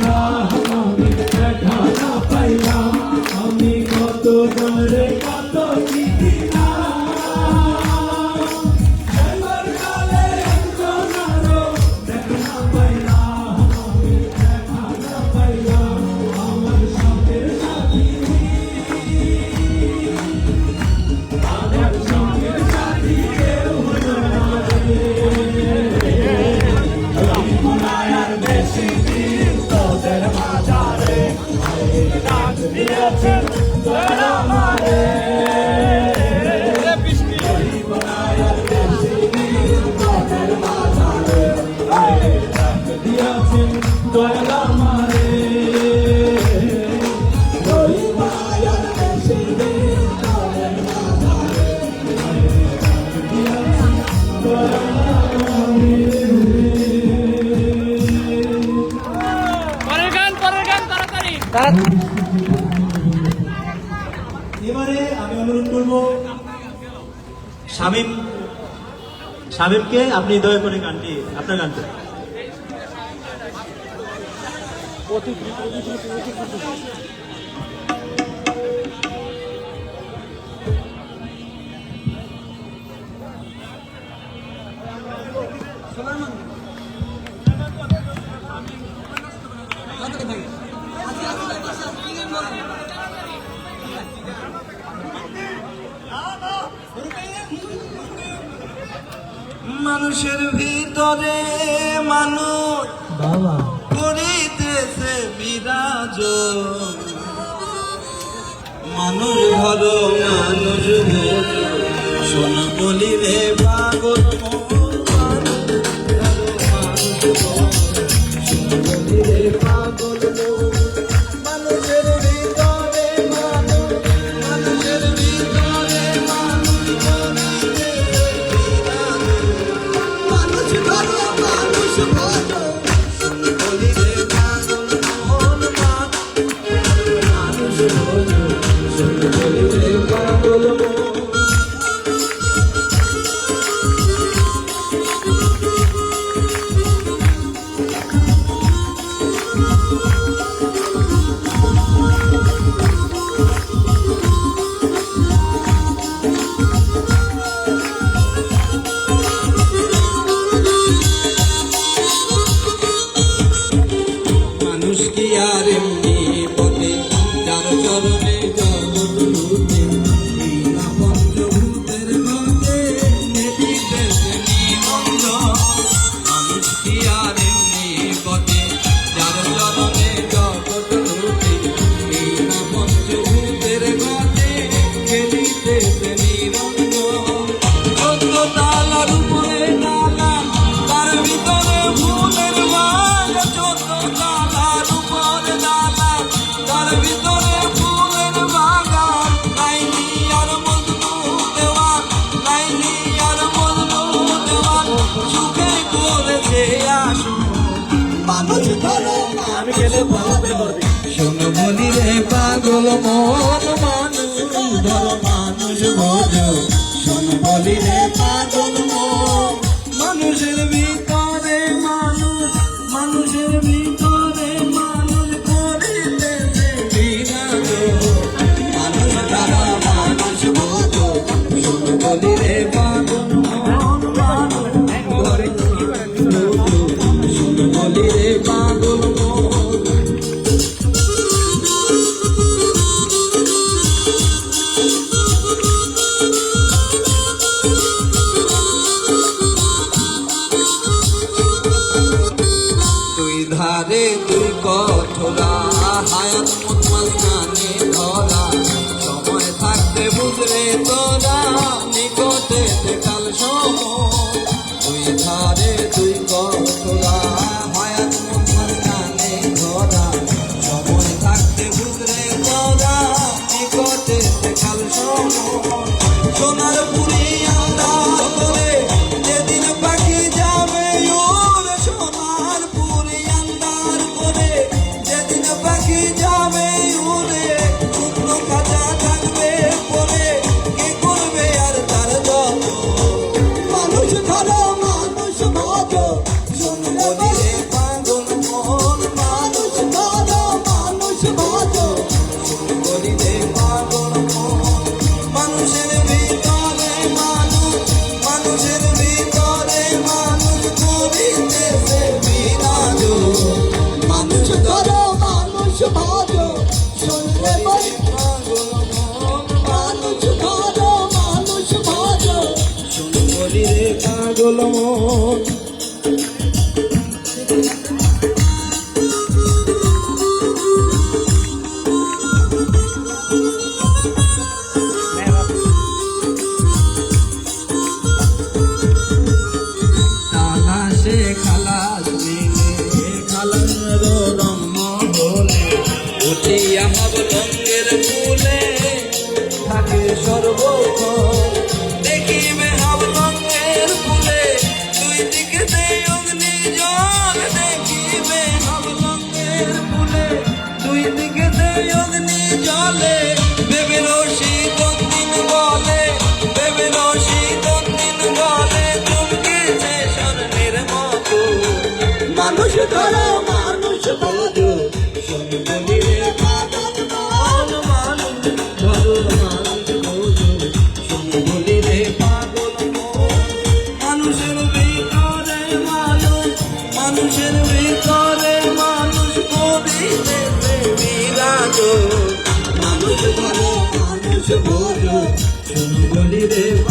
Israel. শামীমকে আপনি দয়া করে গানটি আপনার গানটি Thank you. মানুষের ভিতরে মানুষ করিতেছে বিরাজ মানুষ ভালো মানুষ শোন বলিলে বা শোনো মনিরে পাগল মন মানুষ হায়াত মুসমান কানে ধরা সময় থাকতে বুঝলে তোরা নিকটে কাল সময়। দুই ধারে দুই কতলা হায়াত মুসমান কানে ধরা সময় থাকতে বুঝলে সোনার সোনবলিরে পাগল মন মানুষের ভিতরে মানুষ মানুষ করিতে বিরাজ মানুষ ধরো মানুষ বোঝো সোনবলিরে পাগল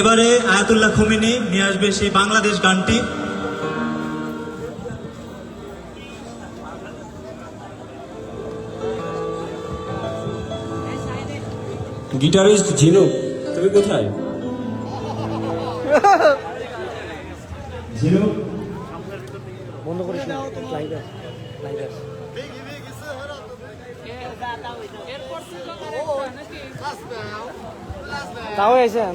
এবারে আয়াতুল্লাহ খুমিনি নিয়ে আসবে সেই বাংলাদেশ গানটি। গিটারিস্ট ঝিনুক তুমি কোথায়? জিরো তাও এসেন?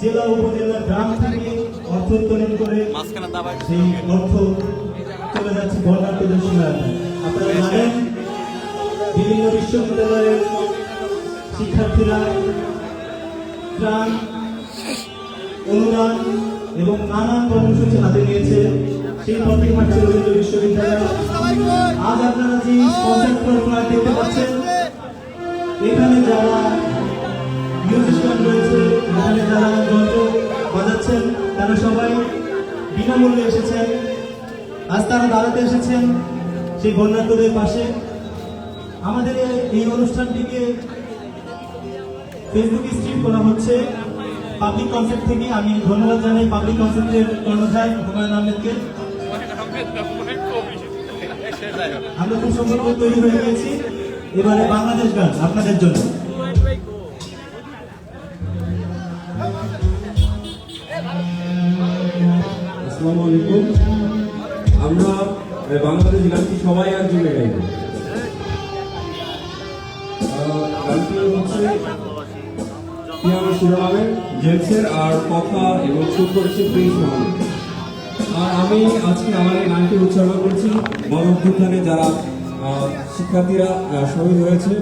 জেলা উপজেলা গ্রাম থেকে অর্থ উত্তোলন করে সেই অর্থ চলে যাচ্ছে বর্ণাঢ্যদের সহায়তা আপনারা জানেন বিভিন্ন বিশ্ববিদ্যালয়ের শিক্ষার্থীরা ত্রাণ অনুদান এবং নানান কর্মসূচি হাতে নিয়েছে। সেই পথে হাঁটছে রবীন্দ্র বিশ্ববিদ্যালয়। আজ আপনারা যে কনসার্ট ফ্লোর দেখতে পাচ্ছেন এখানে যারা মিউজিশিয়ান রয়েছে এখানে যারা যন্ত্র বাজাচ্ছেন, তারা সবাই বিনামূল্যে এসেছেন। আজ তারা দাঁড়াতে এসেছেন সেই বন্যার্থদের পাশে। আমাদের এই- অনুষ্ঠানটিকে ফেসবুকে স্ট্রিম করা হচ্ছে। পাবলিক কনসেপ্ট থেকে আমি ধন্যবাদ জানাই পাবলিক কনসেপ্টের কর্মধার হুমায়ুন আহমেদকে। আমরা খুব সম্পর্ক তৈরি হয়ে গিয়েছি। এবারে বাংলাদেশ গান আপনাদের জন্য। আসসালামু আলাইকুম। আমরা বাংলাদেশ গানটি সবাই আর জুড়ে গাইব। গানটি হচ্ছে জেমসের আর কথা এবং সুর করেছে প্রিন্স আর আমি আজকে আমার এই গানটি উৎসর্গ করছি গণ যারা শিক্ষার্থীরা শহীদ হয়েছে।